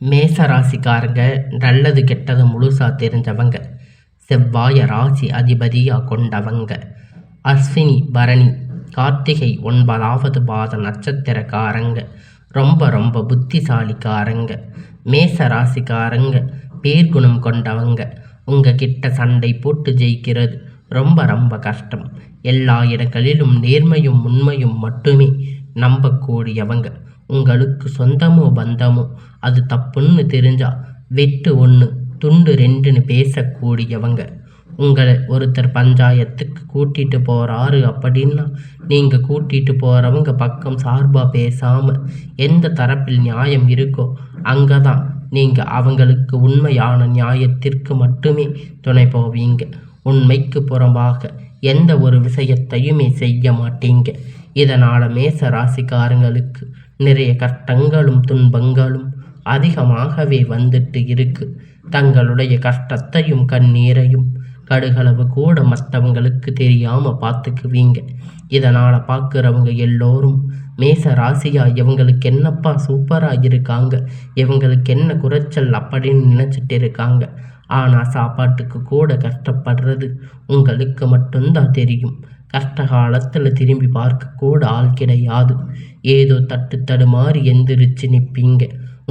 மேச ராசிக்காரங்க நல்லது கெட்டது முழுசா தெரிஞ்சவங்க செவ்வாய ராசி அதிபதியாக கொண்டவங்க. அஸ்வினி பரணி கார்த்திகை ஒன்பதாவது பாத நட்சத்திரக்காரங்க ரொம்ப ரொம்ப புத்திசாலிக்காரங்க. மேச ராசிக்காரங்க பேர்குணம் கொண்டவங்க உங்ககிட்ட சண்டை போட்டு ஜெயிக்கிறது ரொம்ப ரொம்ப கஷ்டம். எல்லா இடங்களிலும் நேர்மையும் உண்மையும் மட்டுமே நம்பக்கூடியவங்க. உங்களுக்கு சொந்தமோ பந்தமோ அது தப்புன்னு தெரிஞ்சா வெட்டு ஒன்று துண்டு ரெண்டுன்னு பேசக்கூடியவங்க. உங்களை ஒருத்தர் பஞ்சாயத்துக்கு கூட்டிட்டு போகிறாரு அப்படின்னா நீங்கள் கூட்டிட்டு போகிறவங்க பக்கம் சார்பாக பேசாமல் எந்த தரப்பில் நியாயம் இருக்கோ அங்கே தான் நீங்கள் அவங்களுக்கு உண்மையான நியாயத்திற்கு மட்டுமே துணை போவீங்க. உண்மைக்கு புறம்பாக எந்த ஒரு விஷயத்தையுமே செய்ய மாட்டீங்க. இதனால் மேச ராசிக்காரங்களுக்கு நிறைய கஷ்டங்களும் துன்பங்களும் அதிகமாகவே வந்துட்டு இருக்கு. தங்களுடைய கஷ்டத்தையும் கண்ணீரையும் கடுகளவு கூட மற்றவங்களுக்கு தெரியாம பார்த்துக்குவீங்க. இதனால பார்க்குறவங்க எல்லோரும் மேச ராசியா இவங்களுக்கு என்னப்பா சூப்பரா இருக்காங்க இவங்களுக்கு என்ன குறைச்சல் அப்படின்னு நினைச்சிட்டு இருக்காங்க. ஆனா சாப்பாட்டுக்கு கூட கஷ்டப்படுறது உங்களுக்கு மட்டும்தான் தெரியும். கஷ்ட காலத்துல திரும்பி பார்க்க கூட ஆள் கிடையாது. ஏதோ தட்டு தடுமாறி எந்திரிச்சு நிற்பீங்க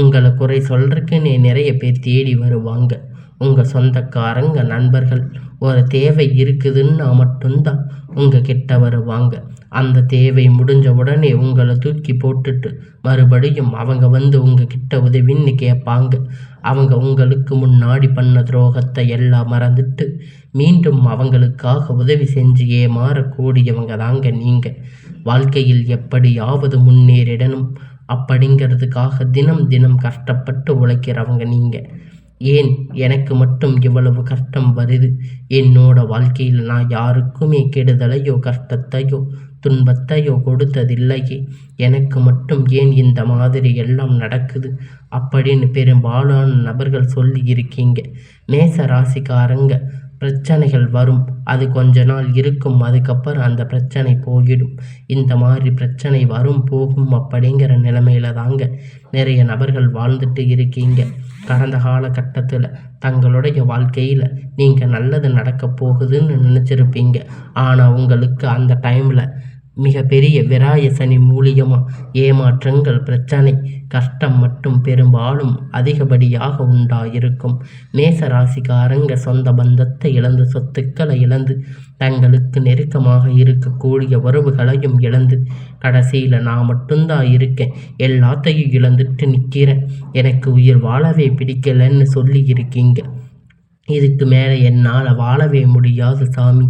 உங்களை குறை சொல்றதுக்குன்னே நிறைய பேர் தேடி வருவாங்க. உங்கள் சொந்தக்காரங்க நண்பர்கள் ஒரு தேவை இருக்குதுன்னா மட்டும்தான் உங்கள் கிட்ட வருவாங்க. அந்த தேவை முடிஞ்ச உடனே உங்களை தூக்கி போட்டுட்டு மறுபடியும் அவங்க வந்து உங்கள் கிட்ட உதவின்னு கேட்பாங்க. அவங்க உங்களுக்கு முன்னாடி பண்ண துரோகத்தை எல்லாம் மறந்துட்டு மீண்டும் அவங்களுக்காக உதவி செஞ்சு ஏமாறக்கூடியவங்க தாங்க நீங்கள் வாழ்க்கையில் எப்படியாவது முன்னேறிடணும். அப்படிங்கிறதுக்காக தினம் தினம் கஷ்டப்பட்டு உழைக்கிறவங்க நீங்கள் ஏன்? எனக்கு மட்டும் இவ்வளவு கஷ்டம் வருது. என்னோட வாழ்க்கையில் நான் யாருக்குமே கெடுதலையோ கஷ்டத்தையோ துன்பத்தையோ கொடுத்ததில்லையே. எனக்கு மட்டும் ஏன் இந்த மாதிரி எல்லாம் நடக்குது? அப்படின்னு பெரும்பாலான நபர்கள் சொல்லி இருக்கீங்க மேச ராசிக்காரங்க பிரச்சனைகள் வரும். அது கொஞ்ச நாள் இருக்கும் அதுக்கப்புறம் அந்த பிரச்சனை போயிடும். இந்த மாதிரி பிரச்சனை வரும் போகும் அப்படிங்கிற நிலைமையில தாங்க நிறைய நபர்கள் வாழ்ந்துட்டு இருக்கீங்க. கடந்த காலகட்டத்தில் தங்களுடைய வாழ்க்கையில் நீங்கள் நல்லது நடக்க போகுதுன்னு நினச்சிருப்பீங்க. ஆனால் உங்களுக்கு அந்த டைமில் மிகப்பெரிய விராய சனி மூலியமாக ஏமாற்றங்கள் பிரச்சனை கஷ்டம் மட்டும் பெரும்பாலும் அதிகப்படியாக உண்டாயிருக்கும். மேச ராசிக்காரங்க சொந்த பந்தத்தை இழந்து சொத்துக்களை இழந்து தங்களுக்கு நெருக்கமாக இருக்கக்கூடிய உறவுகளையும் இழந்து கடைசியில் நான் மட்டும்தான் இருக்கேன். எல்லாத்தையும் இழந்துட்டு நிற்கிறேன் எனக்கு உயிர் வாழவே பிடிக்கலன்னு சொல்லி இருக்கீங்க. இதுக்கு மேலே என்னால் வாழவே முடியாது சாமி.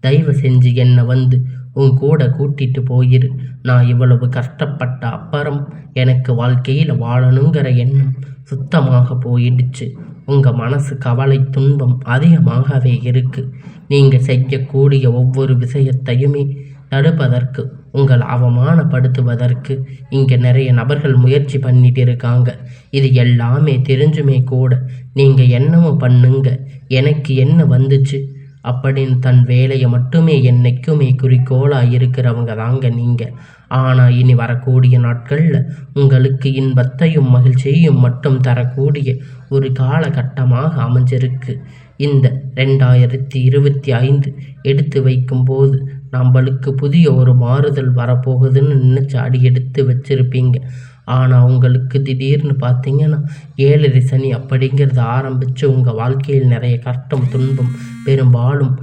தயவு செஞ்சு என்னை வந்து உன் கூட கூட்டிட்டு போயிரு. நான் இவ்வளவு கஷ்டப்பட்ட அப்புறம் எனக்கு வாழ்க்கையில் வாழணுங்கிற எண்ணம் சுத்தமாக போயிடுச்சு. உங்கள் மனசு கவலை துன்பம் அதிகமாகவே இருக்கு. நீங்கள் செய்யக்கூடிய ஒவ்வொரு விஷயத்தையுமே தடுப்பதற்கு உங்களை அவமானப்படுத்துவதற்கு இங்கே நிறைய நபர்கள் முயற்சி பண்ணிட்டு இருக்காங்க. இது எல்லாமே தெரிஞ்சுமே கூட நீங்கள் என்னமோ பண்ணுங்க. எனக்கு என்ன வந்துச்சு? அப்படின்னு தன் வேலையை மட்டுமே என்னைக்குமே குறிக்கோளாக இருக்கிறவங்க தாங்க நீங்கள் ஆனால் இனி வரக்கூடிய நாட்களில் உங்களுக்கு இன்பத்தையும் மகிழ்ச்சியையும் மட்டும் தரக்கூடிய ஒரு காலகட்டமாக அமைஞ்சிருக்கு. இந்த ரெண்டாயிரத்தி இருபத்தி ஐந்து எடுத்து வைக்கும்போது நம்மளுக்கு புதிய ஒரு மாறுதல் வரப்போகுதுன்னு நினச்சி அடி எடுத்து வச்சுருப்பீங்க. ஆனால் உங்களுக்கு திடீர்னு பார்த்தீங்கன்னா ஏழரை சனி அப்படிங்கிறது ஆரம்பித்து உங்கள் வாழ்க்கையில் நிறைய கஷ்டம் துன்பம் பெரும்பாலும்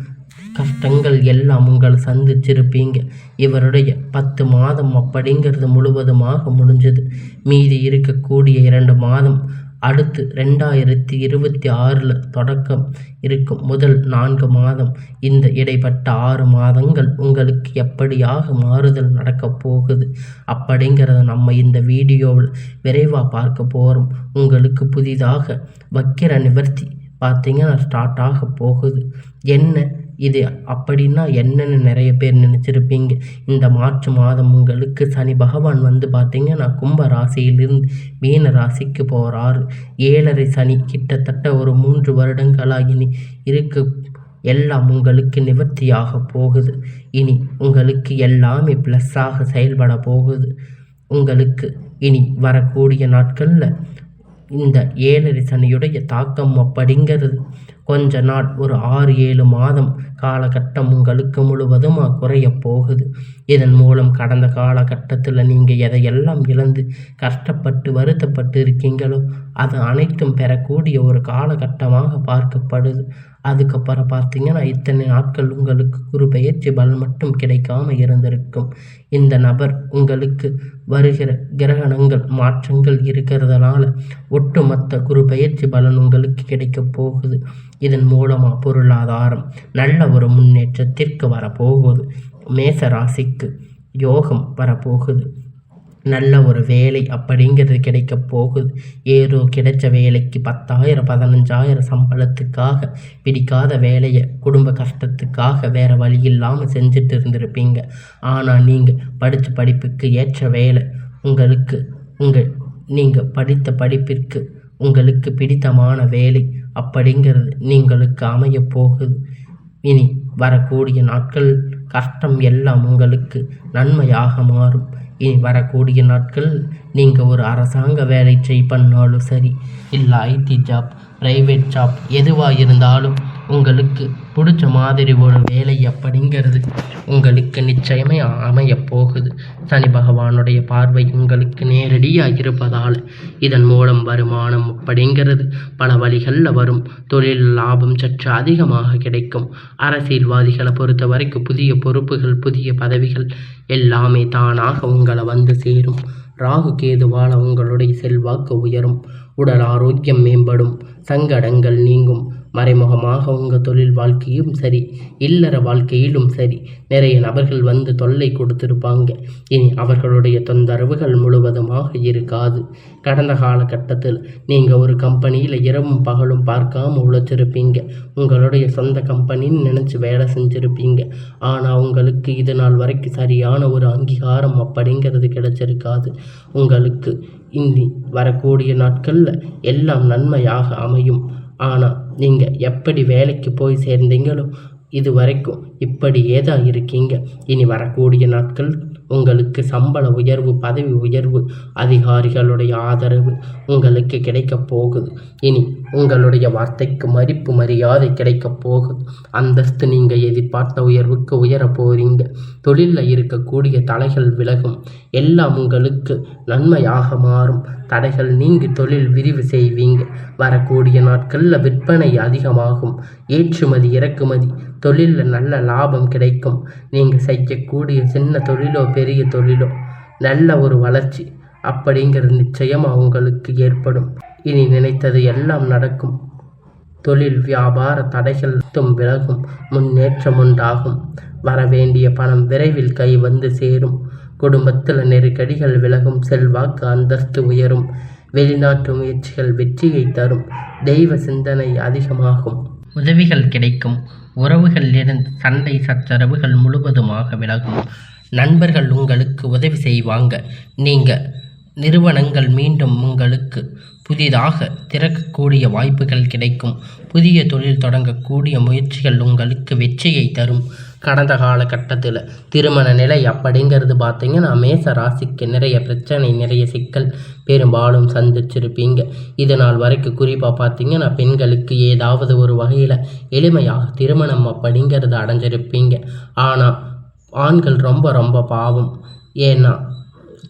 கஷ்டங்கள் எல்லாம் உங்களை சந்திச்சிருப்பீங்க. இவருடைய பத்து மாதம் அப்படிங்கிறது முழுவதுமாக முடிஞ்சது. மீதி இருக்கக்கூடிய இரண்டு மாதம் அடுத்து ரெண்டாயிரத்தி இருபத்தி ஆறில் தொடக்கம் இருக்கும் முதல் நான்கு மாதம். இந்த இடைப்பட்ட ஆறு மாதங்கள் உங்களுக்கு எப்படியாக மாறுதல் நடக்கப் போகுது அப்படிங்கிறத நம்ம இந்த வீடியோவில் விரைவாக பார்க்க போகிறோம் உங்களுக்கு புதிதாக வக்கிர நிவர்த்தி பார்த்தீங்கன்னா ஸ்டார்ட் ஆக போகுது. என்ன இது அப்படின்னா என்னென்னு நிறைய பேர் நினச்சிருப்பீங்க. இந்த மார்ச் மாதம் உங்களுக்கு சனி பகவான் வந்து பார்த்தீங்கன்னா கும்ப ராசியிலிருந்து மீன ராசிக்கு போகிறார் ஏழரை சனி கிட்டத்தட்ட ஒரு மூன்று வருடங்களாக இனி இருக்கு. எல்லாம் உங்களுக்கு நிவர்த்தியாக போகுது. இனி உங்களுக்கு எல்லாமே ப்ளஸ்ஸாக செயல்பட போகுது. உங்களுக்கு இனி வரக்கூடிய நாட்களில் இந்த ஏழரை சனியுடைய தாக்கம் அப்படிங்கிறது. கொஞ்ச நாள் ஒரு ஆறு ஏழு மாதம் காலகட்டம் உங்களுக்கு முழுவதுமாக குறையப் போகுது. இதன் மூலம் கடந்த காலகட்டத்தில் நீங்கள் எதையெல்லாம் இழந்து கஷ்டப்பட்டு வருத்தப்பட்டு இருக்கீங்களோ அது அனைத்தும் பெறக்கூடிய ஒரு காலகட்டமாக பார்க்கப்படுது. அதுக்கப்புறம் பார்த்தீங்கன்னா இத்தனை நாட்கள் உங்களுக்கு குருபெயர்ச்சி பலன் மட்டும் கிடைக்காம இருந்திருக்கும். இந்த நபர் உங்களுக்கு வருகிற கிரகணங்கள் மாற்றங்கள் இருக்கிறதுனால ஒட்டுமொத்த குருபெயர்ச்சி பலன் உங்களுக்கு கிடைக்கப் போகுது. இதன் மூலமாக பொருளாதாரம் நல்ல ஒரு முன்னேற்றத்திற்கு வரப்போகுது. மேச ராசிக்கு யோகம் வரப்போகுது. நல்ல ஒரு வேலை அப்படிங்கிறது கிடைக்க போகுது. ஏதோ கிடைச்ச வேலைக்கு பத்தாயிரம் பதினஞ்சாயிரம் சம்பளத்துக்காக பிடிக்காத வேலையை குடும்ப கஷ்டத்துக்காக வேறு வழி இல்லாமல் செஞ்சுட்டு இருந்திருப்பீங்க. ஆனால் நீங்கள் படித்த படிப்புக்கு ஏற்ற வேலை உங்களுக்கு உங்கள் நீங்கள் படித்த படிப்பிற்கு உங்களுக்கு பிடித்தமான வேலை அப்படிங்கிறது நீங்களுக்கு அமையப் போகுது. இனி வரக்கூடிய நாட்கள் கஷ்டம் எல்லாம் உங்களுக்கு நன்மையாக மாறும். இனி வரக்கூடிய நாட்கள் நீங்கள் ஒரு அரசாங்க வேலை ட்ரை பண்ணாலும் சரி இல்லை ஐடி ஜாப் ப்ரைவேட் ஜாப் எதுவாக இருந்தாலும் உங்களுக்கு பிடிச்ச மாதிரி ஒரு வேலை அப்படிங்கிறது உங்களுக்கு நிச்சயமே அமையப் போகுது. சனி பகவானுடைய பார்வை உங்களுக்கு நேரடியாக இருப்பதால் இதன் மூலம் வருமானம் அப்படிங்கிறது பல வழிகளில் வரும். தொழில் லாபம் சற்று அதிகமாக கிடைக்கும். அரசியல்வாதிகளை பொறுத்த வரைக்கும் புதிய பொறுப்புகள் புதிய பதவிகள் எல்லாமே தானாக உங்களை வந்து சேரும். ராகு கேதுவால உங்களுடைய செல்வாக்கு உயரும். உடல் ஆரோக்கியம் மேம்படும். சங்கடங்கள் நீங்கும். மறைமுகமாக உங்கள் தொழில் வாழ்க்கையும் சரி இல்லற வாழ்க்கையிலும் சரி நிறைய நபர்கள் வந்து தொல்லை கொடுத்துருப்பாங்க. இனி அவர்களுடைய தொந்தரவுகள் முழுவதுமாக இருக்காது. கடந்த காலகட்டத்தில் நீங்கள் ஒரு கம்பெனியில் இரவும் பகலும் பார்க்காம உழைச்சிருப்பீங்க. உங்களுடைய சொந்த கம்பெனின்னு நினச்சி வேலை செஞ்சுருப்பீங்க. ஆனால் உங்களுக்கு இது நாள் வரைக்கும் சரியான ஒரு அங்கீகாரம் அப்படிங்கிறது கிடைச்சிருக்காது. உங்களுக்கு இனி வரக்கூடிய நாட்களில் எல்லாம் நன்மையாக அமையும். ஆனால் நீங்கள் எப்படி வேலைக்கு போய் சேர்ந்தீங்களோ இது வரைக்கும் இப்படியே தான் இருக்கீங்க. இனி வரக்கூடிய நாட்கள் உங்களுக்கு சம்பள உயர்வு பதவி உயர்வு அதிகாரிகளுடைய ஆதரவு உங்களுக்கு கிடைக்கப் போகுது. இனி உங்களுடைய வார்த்தைக்கு மதிப்பு மரியாதை கிடைக்கப் போகுது அந்தஸ்து நீங்கள் எதிர்பார்த்த உயர்வுக்கு உயர போகிறீங்க தொழிலில் இருக்கக்கூடிய தடைகள் விலகும். எல்லாம் உங்களுக்கு நன்மையாக மாறும். தடைகள் நீங்கி தொழில் விரிவு செய்வீங்க. வரக்கூடிய நாட்களில் விற்பனை அதிகமாகும். ஏற்றுமதி இறக்குமதி. தொழிலில் நல்ல லாபம் கிடைக்கும். நீங்கள் செய்யக்கூடிய சின்ன தொழிலோ பெரிய தொழிலோ நல்ல ஒரு வளர்ச்சி அப்படிங்கிறது நிச்சயமாக உங்களுக்கு ஏற்படும். இனி நினைத்தது எல்லாம் நடக்கும். தொழில் வியாபார தடைகள் விலகும். முன்னேற்றம் உண்டாகும். வரவேண்டிய பணம் விரைவில் கை வந்து சேரும். குடும்பத்தில் நெருக்கடிகள் விலகும். செல்வாக்கு அந்தஸ்து உயரும். வெளிநாட்டு முயற்சிகள் வெற்றியை தரும். தெய்வ சிந்தனை அதிகமாகும். உதவிகள் கிடைக்கும். உறவுகளிலிருந்து சண்டை சச்சரவுகள் முழுவதுமாக விலகும். நண்பர்கள் உங்களுக்கு உதவி செய்வாங்க. நீங்கள் நிறுவனங்கள் மீண்டும் உங்களுக்கு புதிதாக திறக்கக்கூடிய வாய்ப்புகள் கிடைக்கும். புதிய தொழில் தொடங்கக்கூடிய முயற்சிகள் உங்களுக்கு வெற்றியை தரும். கடந்த காலகட்டத்தில் திருமண நிலை அப்படிங்கிறது பார்த்தீங்கன்னா மேச ராசிக்கு நிறைய பிரச்சனை நிறைய சிக்கல். பெரும்பாலும் சந்திச்சிருப்பீங்க. இது நாள் வரைக்கும் குறிப்பாக பார்த்தீங்கன்னா பெண்களுக்கு ஏதாவது ஒரு வகையில் எளிமையாக திருமணம் அப்படிங்கிறது அடைஞ்சிருப்பீங்க. ஆனால் ஆண்கள் ரொம்ப ரொம்ப பாவம். ஏன்னா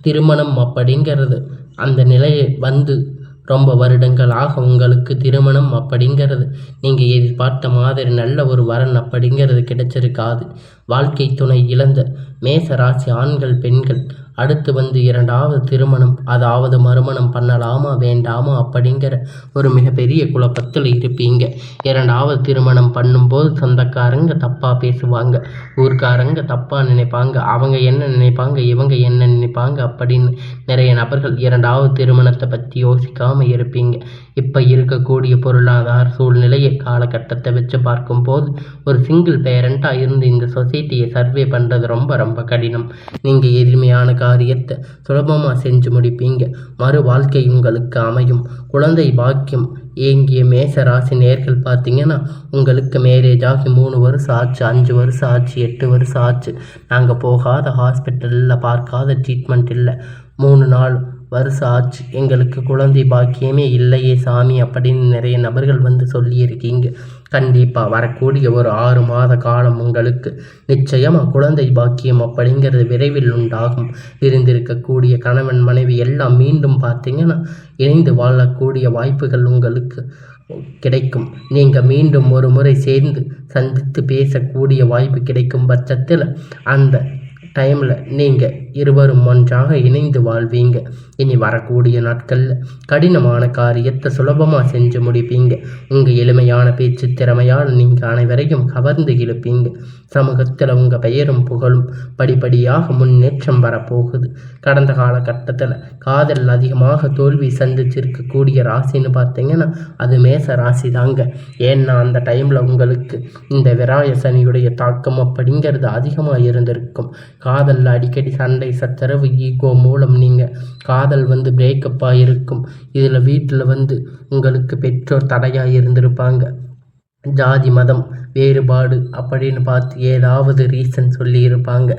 திருமணம் அப்படிங்கிறது அந்த நிலையை வந்து ரொம்ப வருடங்களாக உங்களுக்கு திருமணம் அப்படிங்கிறது. நீங்கள் எதிர்பார்த்த மாதிரி நல்ல ஒரு வரன் அப்படிங்கிறது கிடைச்சிருக்காது. வாழ்க்கை துணை இழந்த மேச ராசி ஆண்கள் பெண்கள் அடுத்து வந்து இரண்டாவது திருமணம் அதாவது மறுமணம் பண்ணலாமா வேண்டாமா அப்படிங்கிற ஒரு மிகப்பெரிய குழப்பத்தில் இருப்பீங்க. இரண்டாவது திருமணம் பண்ணும்போது சொந்தக்காரங்க தப்பாக பேசுவாங்க ஊர்க்காரங்க தப்பாக நினைப்பாங்க அவங்க என்ன நினைப்பாங்க இவங்க என்ன நினைப்பாங்க அப்படின்னு நிறைய நபர்கள் இரண்டாவது திருமணத்தை பற்றி யோசிக்காமல் இருப்பீங்க. இப்போ இருக்கக்கூடிய பொருளாதார சூழ்நிலையை காலகட்டத்தை வச்சு பார்க்கும்போது ஒரு சிங்கிள் பேரண்ட்டாக இருந்து இந்த சொசைட்டியை சர்வே பண்ணுறது ரொம்ப ரொம்ப கடினம். நீங்கள் எளிமையான காரியத்தை சுலபமாக செஞ்சு முடிப்பீங்க. மறு வாழ்க்கை உங்களுக்கு அமையும். குழந்தை பாக்கியம் ஏங்கிய மேச ராசி நேர்கள் பார்த்தீங்கன்னா உங்களுக்கு மேரேஜ் ஆகி மூணு வருஷம் ஆச்சு அஞ்சு வருஷம் ஆச்சு எட்டு வருஷம் ஆச்சு. நாங்கள் போகாத ஹாஸ்பிட்டலில் பார்க்காத ட்ரீட்மெண்ட் இல்லை. மூணு நாள் வருஷம் ஆச்சு எங்களுக்கு குழந்தை பாக்கியமே இல்லையே சாமி அப்படின்னு நிறைய நபர்கள் வந்து சொல்லியிருக்கீங்க. கண்டிப்பாக வரக்கூடிய ஒரு ஆறு மாத காலம் உங்களுக்கு நிச்சயமாக குழந்தை பாக்கியம் அப்படிங்கிறது விரைவில் உண்டாகும். இருந்திருக்கக்கூடிய கணவன் மனைவி எல்லாம் மீண்டும் பார்த்தீங்கன்னா இணைந்து வாழக்கூடிய வாய்ப்புகள் உங்களுக்கு கிடைக்கும். நீங்கள் மீண்டும் ஒரு முறை சேர்ந்து சந்தித்து பேசக்கூடிய வாய்ப்பு கிடைக்கும் பட்சத்தில் அந்த டைமில் நீங்கள் இருவரும் ஒன்றாக இணைந்து வாழ்வீங்க. இனி வரக்கூடிய நாட்களில் கடினமான காரியத்தை சுலபமாக செஞ்சு முடிப்பீங்க. உங்கள் எளிமையான பேச்சு திறமையால் நீங்கள் அனைவரையும் கவர்ந்து இழுப்பீங்க. சமூகத்தில் உங்கள் பெயரும் புகழும் படிப்படியாக முன்னேற்றம் வரப்போகுது. கடந்த காலகட்டத்தில் காதல் அதிகமாக தோல்வி சந்திச்சிருக்கக்கூடிய ராசின்னு பார்த்தீங்கன்னா அது மேச ராசி தாங்க ஏன்னா அந்த டைமில் உங்களுக்கு இந்த விராய சனியுடைய தாக்கம் அப்படிங்கிறது அதிகமாக இருந்திருக்கும். காதலில் அடிக்கடி சண்டை சச்சரவு ஈகோ மூலம் நீங்கள் காதல் வந்து பிரேக்கப்பாக இருக்கும் இதில் வீட்டில் வந்து உங்களுக்கு பெற்றோர் தடையாக இருந்திருப்பாங்க. ஜாதி மதம் வேறுபாடு அப்படின்னு பார்த்து ஏதாவது ரீசன் சொல்லியிருப்பாங்க.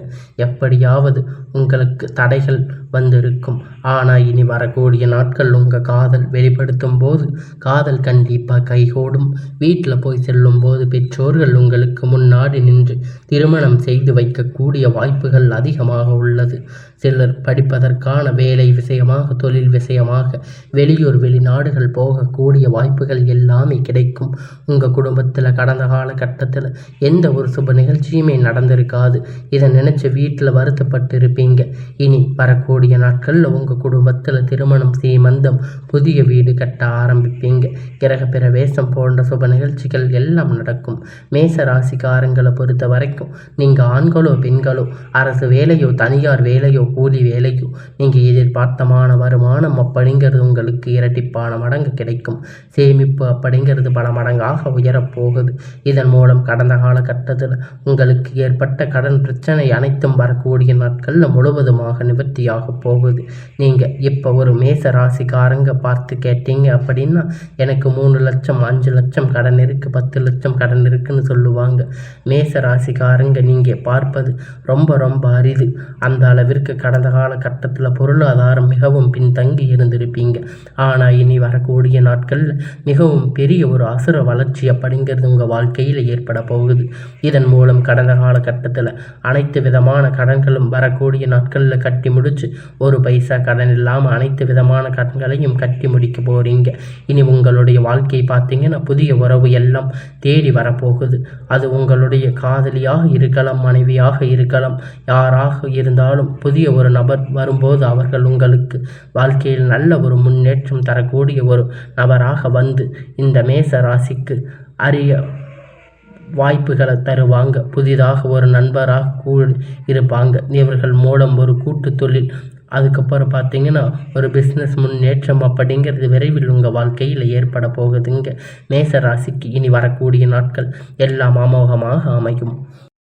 எப்படியாவது உங்களுக்கு தடைகள் வந்திருக்கும். ஆனால் இனி வரக்கூடிய நாட்கள் உங்கள் காதல் வெளிப்படுத்தும் போது காதல் கண்டிப்பாக கைகூடும். வீட்டில் போய் செல்லும் போது பெற்றோர்கள் உங்களுக்கு முன்னாடி நின்று திருமணம் செய்து வைக்கக்கூடிய வாய்ப்புகள் அதிகமாக உள்ளது. சிலர் படிப்பதற்கான வேலை விஷயமாக தொழில் விஷயமாக வெளியூர் வெளிநாடுகள் போகக்கூடிய வாய்ப்புகள் எல்லாமே கிடைக்கும். உங்கள் குடும்பத்தில் கடந்த கால காலகட்டத்தில் எந்த ஒரு சுப நிகழ்ச்சியுமே நடந்திருக்காது. இதை நினச்சி வீட்டில் வருத்தப்பட்டு இருப்பீங்க இனி வரக்கூடிய நாட்களில் உங்கள் குடும்பத்தில் திருமணம் சீமந்தம் புதிய வீடு கட்ட ஆரம்பிப்பீங்க. கிரக பிரவேசம் போன்ற சுப நிகழ்ச்சிகள் எல்லாம் நடக்கும். மேச ராசிக்காரங்களை பொறுத்த வரைக்கும் நீங்கள் ஆண்களோ பெண்களோ அரசு வேலையோ தனியார் வேலையோ கூலி வேலையோ நீங்கள் எதிர்பார்த்தமான வருமானம் அப்படிங்கிறது உங்களுக்கு இரட்டிப்பான மடங்கு கிடைக்கும். சேமிப்பு அப்படிங்கிறது பல மடங்காக உயரப்போகுது. இதன் மூலம் கடந்த காலகட்டத்தில் உங்களுக்கு ஏற்பட்ட கடன் பிரச்சனை அனைத்தும் வரக்கூடிய நாட்களில் முழுவதுமாக நிவர்த்தியாக போகுது. நீங்கள் இப்போ ஒரு மேச ராசிக்காரங்க பார்த்து கேட்டீங்க அப்படின்னா எனக்கு மூணு லட்சம் அஞ்சு லட்சம் கடன் இருக்குது பத்து லட்சம் கடன் இருக்குன்னு சொல்லுவாங்க. மேச ராசிக்காரங்க நீங்கள் பார்ப்பது ரொம்ப ரொம்ப அரிது. அந்த அளவிற்கு கடந்த காலகட்டத்தில் பொருளாதாரம் மிகவும் பின்தங்கி இருந்திருப்பீங்க. ஆனால் இனி வரக்கூடிய நாட்களில் மிகவும் பெரிய ஒரு அசுர வளர்ச்சி அப்படிங்கிறது உங்கள் வாழ்க்கையில் ஏற்பட போகுது. இதன் மூலம் கடந்த காலகட்டத்தில் அனைத்து விதமான கடன்களும் வரக்கூடிய நாட்களில் கட்டி முடிச்சு ஒரு பைசா கடன் இல்லாமல் அனைத்து விதமான கடன்களையும் கட்டி முடிக்க போகிறீங்க இனி உங்களுடைய வாழ்க்கையை பார்த்தீங்கன்னா புதிய உறவு எல்லாம் தேடி வரப்போகுது. அது உங்களுடைய காதலியாக இருக்கலாம் மனைவியாக இருக்கலாம். யாராக இருந்தாலும் புதிய ஒரு நபர் வரும்போது அவர்கள் உங்களுக்கு வாழ்க்கையில் நல்ல ஒரு முன்னேற்றம் தரக்கூடிய ஒரு நபராக வந்து இந்த மேச ராசிக்கு அரிய வாய்ப்புகளை தருவாங்க. புதிதாக ஒரு நண்பராக கூ இருப்பாங்க. இவர்கள் மூலம் ஒரு கூட்டு தொழில். அதுக்கப்புறம் பார்த்தீங்கன்னா ஒரு பிஸ்னஸ் முன்னேற்றம் அப்படிங்கிறது விரைவில் உங்கள் வாழ்க்கையில் ஏற்பட போகுதுங்க. மேச ராசிக்கு இனி வரக்கூடிய நாட்கள் எல்லாம் அமோகமாக அமையும்.